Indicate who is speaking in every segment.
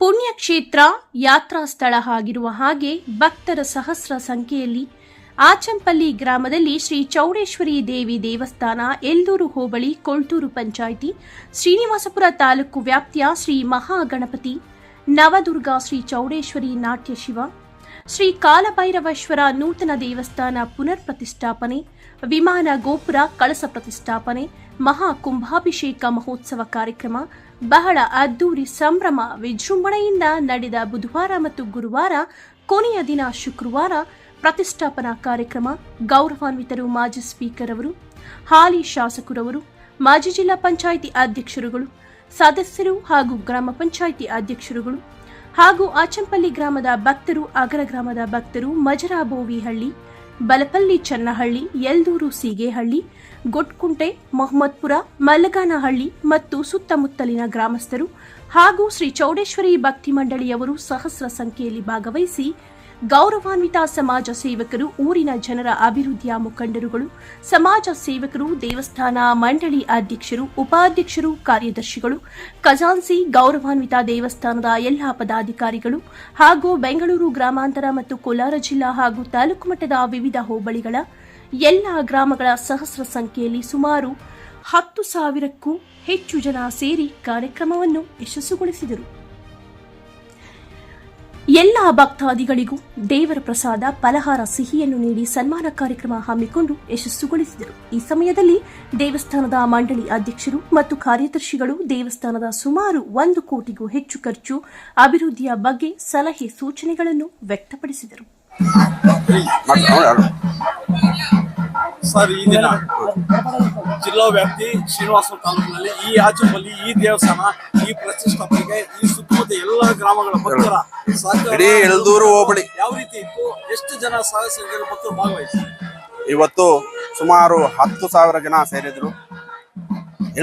Speaker 1: ಕ್ಷೇತ್ರ ಯಾತ್ರಾ ಸ್ಥಳ ಆಗಿರುವ ಹಾಗೆ ಭಕ್ತರ ಸಹಸ್ರ ಸಂಖ್ಯೆಯಲ್ಲಿ ಆಚಂಪಲ್ಲಿ ಗ್ರಾಮದಲ್ಲಿ ಶ್ರೀ ಚೌಡೇಶ್ವರಿ ದೇವಿ ದೇವಸ್ಥಾನ ಎಲ್ದೂರು ಹೋಬಳಿ, ಕೊಳ್ತೂರು ಪಂಚಾಯಿತಿ, ಶ್ರೀನಿವಾಸಪುರ ತಾಲೂಕು ವ್ಯಾಪ್ತಿಯ ಶ್ರೀ ಮಹಾಗಣಪತಿ, ನವದುರ್ಗಾ ಶ್ರೀ ಚೌಡೇಶ್ವರಿ ನಾಟ್ಯ ಶಿವ ಶ್ರೀ ಕಾಲಭೈರವೇಶ್ವರ ನೂತನ ದೇವಸ್ಥಾನ ಪುನರ್ ಪ್ರತಿಷ್ಠಾಪನೆ ವಿಮಾನ ಗೋಪುರ ಕಳಸ ಪ್ರತಿಷ್ಠಾಪನೆ ಮಹಾ ಕುಂಭಾಭಿಷೇಕ ಮಹೋತ್ಸವ ಕಾರ್ಯಕ್ರಮ, ಬಹಳ ಅದ್ದೂರಿ ಸಂಭ್ರಮ ವಿಜೃಂಭಣೆಯಿಂದ ನಡೆದ ಬುಧವಾರ ಮತ್ತು ಗುರುವಾರ ಕೊನೆಯ ದಿನ ಶುಕ್ರವಾರ ಪ್ರತಿಷ್ಠಾಪನಾ ಕಾರ್ಯಕ್ರಮ, ಗೌರವಾನ್ವಿತರು ಮಾಜಿ ಸ್ಪೀಕರ್ ಅವರು, ಹಾಲಿ ಶಾಸಕರವರು, ಮಾಜಿ ಜಿಲ್ಲಾ ಪಂಚಾಯಿತಿ ಅಧ್ಯಕ್ಷರುಗಳು, ಸದಸ್ಯರು ಹಾಗೂ ಗ್ರಾಮ ಪಂಚಾಯಿತಿ ಅಧ್ಯಕ್ಷರುಗಳು ಹಾಗೂ ಆಚಂಪಲ್ಲಿ ಗ್ರಾಮದ ಭಕ್ತರು ಅಗರ ಗ್ರಾಮದ ಭಕ್ತರು, ಮಜರಾಬೋವಿಹಳ್ಳಿ, ಬಲಪಲ್ಲಿ ಚನ್ನಹಳ್ಳಿ, ಯಲ್ದೂರು ಸೀಗೇಹಳ್ಳಿ, ಗೊಟ್ಕುಂಟೆ, ಮೊಹಮ್ಮದ್ಪುರ, ಮಲ್ಲಗಾನಹಳ್ಳಿ ಮತ್ತು ಸುತ್ತಮುತ್ತಲಿನ ಗ್ರಾಮಸ್ಥರು ಹಾಗೂ ಶ್ರೀ ಚೌಡೇಶ್ವರಿ ಭಕ್ತಿ ಮಂಡಳಿಯವರು ಸಹಸ್ರ ಸಂಖ್ಯೆಯಲ್ಲಿ ಭಾಗವಹಿಸಿ ಗೌರವಾನ್ವಿತ ಸಮಾಜ ಸೇವಕರು, ಊರಿನ ಜನರ ಅಭಿವೃದ್ಧಿಯ ಮುಖಂಡರುಗಳು, ಸಮಾಜ ಸೇವಕರು, ದೇವಸ್ಥಾನ ಮಂಡಳಿ ಅಧ್ಯಕ್ಷರು, ಉಪಾಧ್ಯಕ್ಷರು, ಕಾರ್ಯದರ್ಶಿಗಳು ಖಜಾನ್ಸಿ ಗೌರವಾನ್ವಿತ ದೇವಸ್ಥಾನದ ಎಲ್ಲಾ ಪದಾಧಿಕಾರಿಗಳು ಹಾಗೂ ಬೆಂಗಳೂರು ಗ್ರಾಮಾಂತರ ಮತ್ತು ಕೋಲಾರ ಜಿಲ್ಲಾ ಹಾಗೂ ತಾಲೂಕು ಮಟ್ಟದ ವಿವಿಧ ಹೋಬಳಿಗಳ ಎಲ್ಲ ಗ್ರಾಮಗಳ ಸಹಸ್ರ ಸಂಖ್ಯೆಯಲ್ಲಿ ಸುಮಾರು ಹತ್ತು ಸಾವಿರಕ್ಕೂ ಹೆಚ್ಚು ಜನ ಸೇರಿ ಕಾರ್ಯಕ್ರಮವನ್ನು ಯಶಸ್ಸುಗೊಳಿಸಿದರು. ಎಲ್ಲ ಭಕ್ತಾದಿಗಳಿಗೂ ದೇವರ ಪ್ರಸಾದ, ಫಲಹಾರ, ಸಿಹಿಯನ್ನು ನೀಡಿ ಸನ್ಮಾನ ಕಾರ್ಯಕ್ರಮ ಹಮ್ಮಿಕೊಂಡು ಯಶಸ್ಸುಗೊಳಿಸಿದರು. ಈ ಸಮಯದಲ್ಲಿ ದೇವಸ್ಥಾನದ ಮಂಡಳಿ ಅಧ್ಯಕ್ಷರು ಮತ್ತು ಕಾರ್ಯದರ್ಶಿಗಳು ದೇವಸ್ಥಾನದ ಸುಮಾರು ಒಂದು ಕೋಟಿಗೂ ಹೆಚ್ಚು ಖರ್ಚು, ಅಭಿವೃದ್ಧಿಯ ಬಗ್ಗೆ ಸಲಹೆ, ಸೂಚನೆಗಳನ್ನು ವ್ಯಕ್ತಪಡಿಸಿದರು.
Speaker 2: ಸರ್, ಈ ದಿನ ಜಿಲ್ಲಾ ವ್ಯಾಪ್ತಿ ಶ್ರೀನಿವಾಸ ತಾಲೂಕಿನಲ್ಲಿ ಈ ಆಚುಬಲ್ಲಿ ಈ ದೇವಸ್ಥಾನ, ಈ ಪ್ರತಿಷ್ಠಾಪನೆಗೆ ಈ ಗ್ರಾಮಗಳ ಭಕ್ತರ
Speaker 3: ಇಡೀ ಹೋಬಳಿ.
Speaker 2: ಯಾವ ರೀತಿ ಇತ್ತು? ಎಷ್ಟು ಜನ ಭಕ್ತರು ಭಾಗವಹಿಸಿದ್ರು?
Speaker 3: ಇವತ್ತು ಸುಮಾರು ಹತ್ತು ಸಾವಿರ ಜನ ಸೇರಿದ್ರು.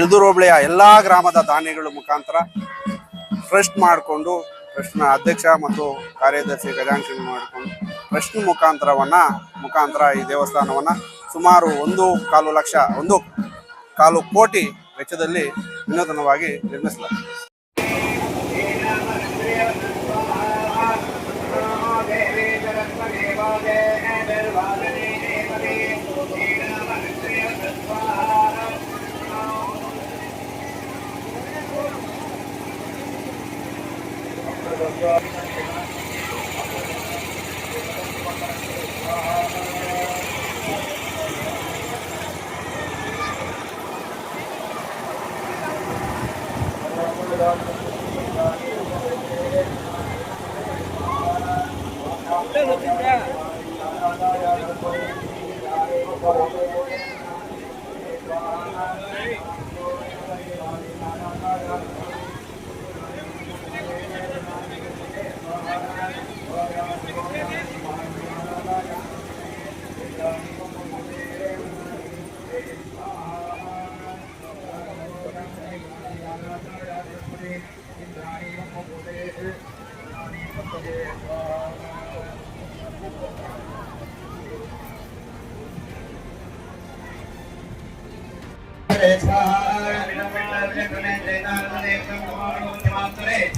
Speaker 3: ಎಲ್ದೂರು ಹೋಬಳಿಯ ಎಲ್ಲಾ ಗ್ರಾಮದ ದಾನಿಗಳ ಮುಖಾಂತರ ಟ್ರಸ್ಟ್ ಮಾಡಿಕೊಂಡು ಟ್ರಸ್ಟ್ನ ಅಧ್ಯಕ್ಷ ಮತ್ತು ಕಾರ್ಯದರ್ಶಿ ಖಜಾಂಚಿ ಮಾಡಿಕೊಂಡು ಟ್ರಸ್ಟ್ ಮುಖಾಂತರವನ್ನ ಮುಖಾಂತರ ಈ ದೇವಸ್ಥಾನವನ್ನ ಸುಮಾರು ಒಂದು ಕಾಲು ಲಕ್ಷ ಒಂದು ಕಾಲು ಕೋಟಿ ವೆಚ್ಚದಲ್ಲಿ ವಿನೂತನವಾಗಿ ನಿರ್ಮಿಸಲಾಗಿದೆ.
Speaker 4: Thank you.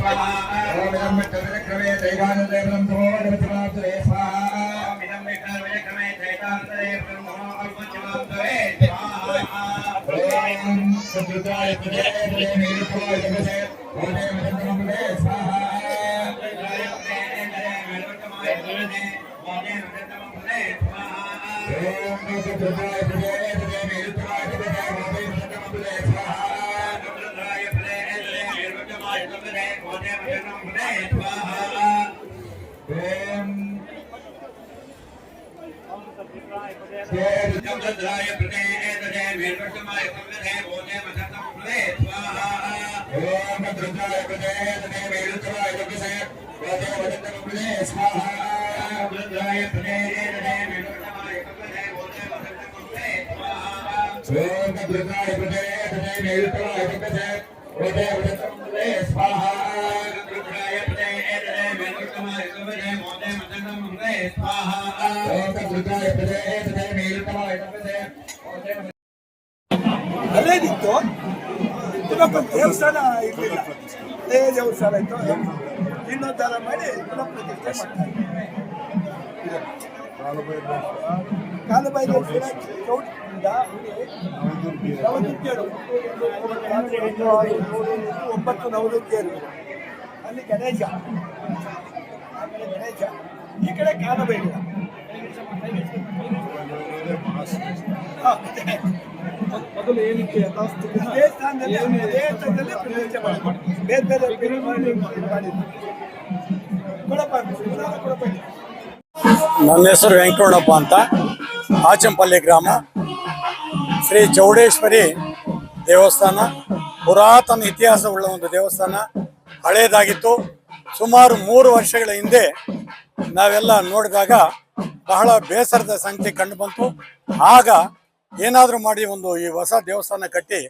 Speaker 4: విలంబిక్రమే దైవానందే బ్రహ్మోగమతులాంతరే స్వాహా విలంబిక్రమే క్రమే ्राय प्रदे एतदे वेल्वट्टमाय प्रदे बोधे मधतं प्रदे स्वाहा ओम रुद्राय प्रदे एतदे वेल्वट्टमाय प्रदे बोधे मधतं प्रदे स्वाहा रुद्राय प्रदे एतदे वेल्वट्टमाय प्रदे बोधे मधतं प्रदे स्वाहा ओम रुद्राय प्रदे एतदे वेल्वट्टमाय प्रदे बोधे मधतं प्रदे स्वाहा
Speaker 2: ಇವತ್ತು ದೇವಸ್ಥಾನ ಇರಲಿಲ್ಲ. ಅದೇ ದೇವಸ್ಥಾನ ಇತ್ತು
Speaker 5: ಜೀರ್ಣೋದ್ಧಾರ ಮಾಡಿ ಪುನಃ ಪ್ರತಿಷ್ಠೆ ಮಾಡ್ತಾರೆ ಆರು, ಏಳು, ಎಂಟು, ಒಂಬತ್ತು ನವದುರ್ಗಿಯರು ಅಲ್ಲಿ ಗಣೇಶ. ಗಣೇಶ ಈ ಕಡೆ.
Speaker 6: ಮೊದಲು ಏನಕ್ಕೆ
Speaker 5: ಪ್ರತಿಷ್ಠೆ ಮಾಡ್ತಾರೆ ಬೇರೆ ಬೇರೆ ಇಲ್ಲಿ.
Speaker 2: ನನ್ನ ಹೆಸರು ವೆಂಕಟೋಣಪ್ಪ ಅಂತ. ಆಚಂಪಲ್ಲಿ ಗ್ರಾಮ. ಶ್ರೀ ಚೌಡೇಶ್ವರಿ ದೇವಸ್ಥಾನ. ಪುರಾತನ ಇತಿಹಾಸವುಳ್ಳ ಒಂದು ದೇವಸ್ಥಾನ. ಹಳೇದಾಗಿತ್ತು. ಸುಮಾರು ಮೂರು ವರ್ಷಗಳ ಹಿಂದೆ ನಾವೆಲ್ಲ ನೋಡಿದಾಗ ಬಹಳ ಬೇಸರದ ಸಂಖ್ಯೆ ಕಂಡು ಬಂತು. ಆಗ ಏನಾದರೂ ಮಾಡಿ ಒಂದು ಈ ಹೊಸ ದೇವಸ್ಥಾನ ಕಟ್ಟಿ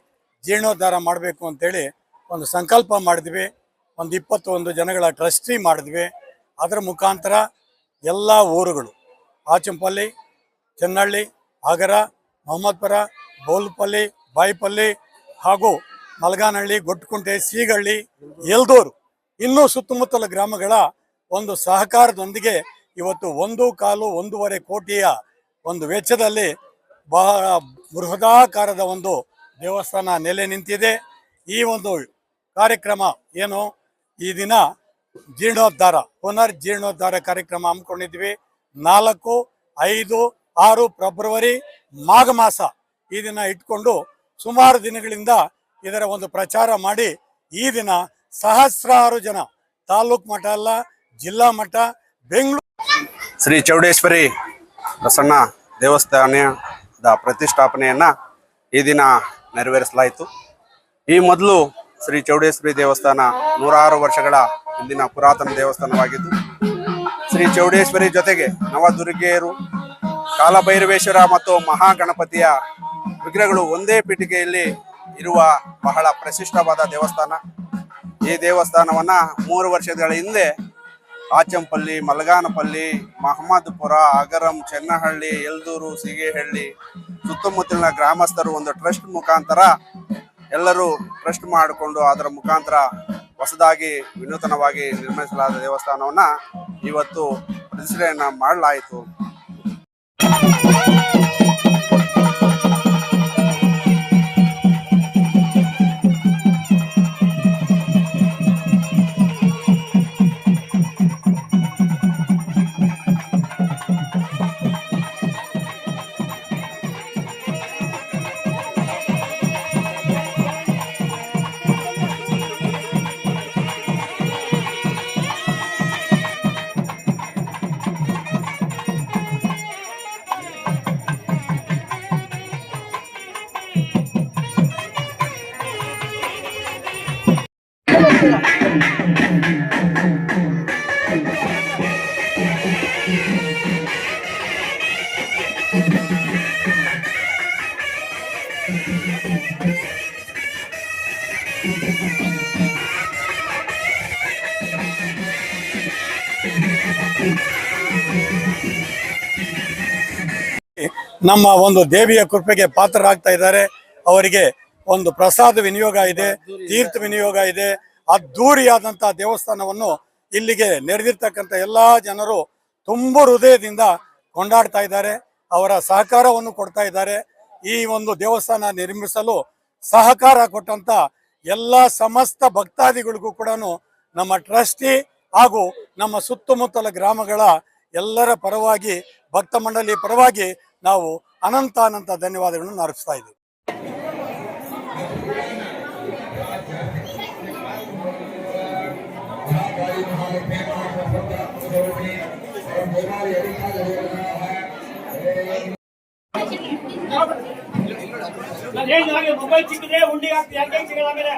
Speaker 2: ಜೀರ್ಣೋದ್ಧಾರ ಮಾಡಬೇಕು ಅಂತೇಳಿ ಒಂದು ಸಂಕಲ್ಪ ಮಾಡಿದ್ವಿ. ಒಂದು ಇಪ್ಪತ್ತೊಂದು ಜನಗಳ ಟ್ರಸ್ಟಿ ಮಾಡಿದ್ವಿ. ಅದರ ಮುಖಾಂತರ ಎಲ್ಲ ಊರುಗಳು ಆಚಂಪಲ್ಲಿ, ಚೆನ್ನಳ್ಳಿ ಆಗರ ಮೊಹಮ್ಮದ್ಪುರ, ಬೋಲ್ಪಲ್ಲಿ, ಬಾಯಿಪಲ್ಲಿ ಹಾಗೂ ಮಲಗಾನಹಳ್ಳಿ, ಗೊಟ್ಟಕುಂಟೆ, ಸೀಗಳ್ಳಿ ಎಲ್ದೂರು ಇನ್ನೂ ಸುತ್ತಮುತ್ತಲ ಗ್ರಾಮಗಳ ಒಂದು ಸಹಕಾರದೊಂದಿಗೆ ಇವತ್ತು ಒಂದು ಕಾಲು ಒಂದೂವರೆ ಕೋಟಿಯ ಒಂದು ವೆಚ್ಚದಲ್ಲಿ ಬಹಳ ಬೃಹದಾಕಾರದ ಒಂದು ದೇವಸ್ಥಾನ ನೆಲೆ ನಿಂತಿದೆ. ಈ ಒಂದು ಕಾರ್ಯಕ್ರಮ ಏನು? ಈ ದಿನ ಜೀರ್ಣೋದ್ಧಾರ, ಪುನರ್ ಜೀರ್ಣೋದ್ಧಾರ ಕಾರ್ಯಕ್ರಮ ಹಮ್ಮಿಕೊಂಡಿದ್ವಿ. ನಾಲ್ಕು, ಐದು, ಆರು ಫೆಬ್ರವರಿ ಮಾಘ ಮಾಸ ಈ ದಿನ ಇಟ್ಕೊಂಡು ಸುಮಾರು ದಿನಗಳಿಂದ ಇದರ ಒಂದು ಪ್ರಚಾರ ಮಾಡಿ ಈ ದಿನ ಸಹಸ್ರಾರು ಜನ. ತಾಲೂಕ್ ಮಠ ಅಲ್ಲ, ಜಿಲ್ಲಾ ಮಠ, ಬೆಂಗಳೂರು.
Speaker 3: ಶ್ರೀ ಚೌಡೇಶ್ವರಿ ಪ್ರಸನ್ನ ದೇವಸ್ಥಾನದ ಪ್ರತಿಷ್ಠಾಪನೆಯನ್ನ ಈ ದಿನ ನೆರವೇರಿಸಲಾಯಿತು. ಈ ಮೊದಲು ಶ್ರೀ ಚೌಡೇಶ್ವರಿ ದೇವಸ್ಥಾನ ನೂರಾರು ವರ್ಷಗಳ ಹಿಂದಿನ ಪುರಾತನ ದೇವಸ್ಥಾನವಾಗಿದ್ದು, ಶ್ರೀ ಚೌಡೇಶ್ವರಿ ಜೊತೆಗೆ ನವದುರ್ಗೆಯರು, ಕಾಲಭೈರವೇಶ್ವರ ಮತ್ತು ಮಹಾಗಣಪತಿಯ ವಿಗ್ರಹಗಳು ಒಂದೇ ಪೀಠಿಕೆಯಲ್ಲಿ ಇರುವ ಬಹಳ ಪ್ರಶಿಷ್ಟವಾದ ದೇವಸ್ಥಾನ. ಈ ದೇವಸ್ಥಾನವನ್ನ ಮೂರು ವರ್ಷಗಳ ಹಿಂದೆ ಆಚಂಪಲ್ಲಿ, ಮಲಗಾನಪಲ್ಲಿ, ಮಹಮ್ಮದ್ಪುರ ಅಗರಂ ಚೆನ್ನಹಳ್ಳಿ, ಎಲ್ದೂರು, ಸಿಗೇಹಳ್ಳಿ ಸುತ್ತಮುತ್ತಲಿನ ಗ್ರಾಮಸ್ಥರು ಒಂದು ಟ್ರಸ್ಟ್ ಮುಖಾಂತರ ಎಲ್ಲರೂ ಟ್ರಸ್ಟ್ ಮಾಡಿಕೊಂಡು ಅದರ ಮುಖಾಂತರ ಹೊಸದಾಗಿ ವಿನೂತನವಾಗಿ ನಿರ್ಮಿಸಲಾದ ದೇವಸ್ಥಾನವನ್ನ ಇವತ್ತು ಪ್ರತಿಷ್ಠೆಯನ್ನ ಮಾಡಲಾಯಿತು.
Speaker 2: ನಮ್ಮ ಒಂದು ದೇವಿಯ ಕೃಪೆಗೆ ಪಾತ್ರರಾಗ್ತಾ ಇದ್ದಾರೆ. ಅವರಿಗೆ ಒಂದು ಪ್ರಸಾದ ವಿನಿಯೋಗ ಇದೆ ತೀರ್ಥ ವಿನಿಯೋಗ ಇದೆ. ಅದ್ದೂರಿಯಾದಂತ ದೇವಸ್ಥಾನವನ್ನು ಇಲ್ಲಿಗೆ ನೆರೆದಿರ್ತಕ್ಕಂಥ ಎಲ್ಲ ಜನರು ತುಂಬ ಹೃದಯದಿಂದ ಕೊಂಡಾಡ್ತಾ ಇದ್ದಾರೆ. ಅವರ ಸಹಕಾರವನ್ನು ಕೊಡ್ತಾ ಇದ್ದಾರೆ. ಈ ಒಂದು ದೇವಸ್ಥಾನ ನಿರ್ಮಿಸಲು ಸಹಕಾರ ಕೊಟ್ಟಂತ ಎಲ್ಲ ಸಮಸ್ತ ಭಕ್ತಾದಿಗಳಿಗೂ ಕೂಡ ನಮ್ಮ ಟ್ರಸ್ಟಿ ಹಾಗೂ ನಮ್ಮ ಸುತ್ತಮುತ್ತಲ ಗ್ರಾಮಗಳ ಎಲ್ಲರ ಪರವಾಗಿ ಭಕ್ತ ಮಂಡಳಿ ಪರವಾಗಿ ನಾವು ಅನಂತ ಅನಂತ ಧನ್ಯವಾದಗಳನ್ನು ಅರ್ಪಿಸ್ತಾ ಇದ್ದೀವಿ.
Speaker 7: ಮೊಬೈಲ್ ಸಿಕ್ಕಿದ್ರೆ ಹುಂಡಿ ಹಾಕ್ತಿ ಯಾಕೆ ಸಿಗಲ್ಲ ಆಮೇಲೆ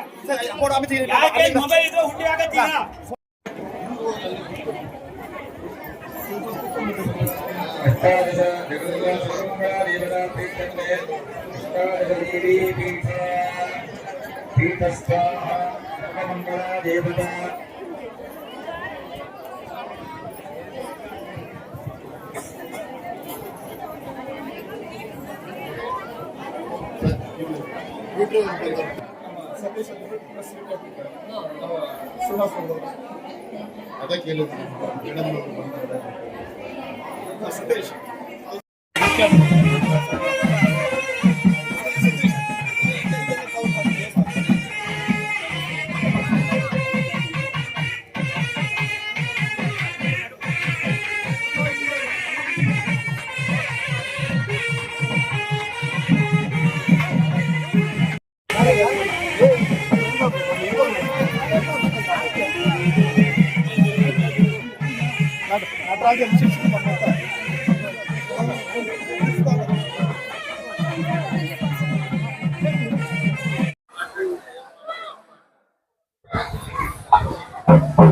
Speaker 7: ಯಾಕೆ ಮೊಬೈಲ್ ಇದ್ರೆ ಹುಂಡಿ ಹಾಕತ್ತೀಗ
Speaker 4: ಅಷ್ಟಾದಶ ಜಗದುಗ ಸರ್ವಮಂಗಳ
Speaker 6: ಸತೀಶ್ ಅವರು ಶ್ರೀನಿವಾಸ್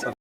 Speaker 3: ಸರ್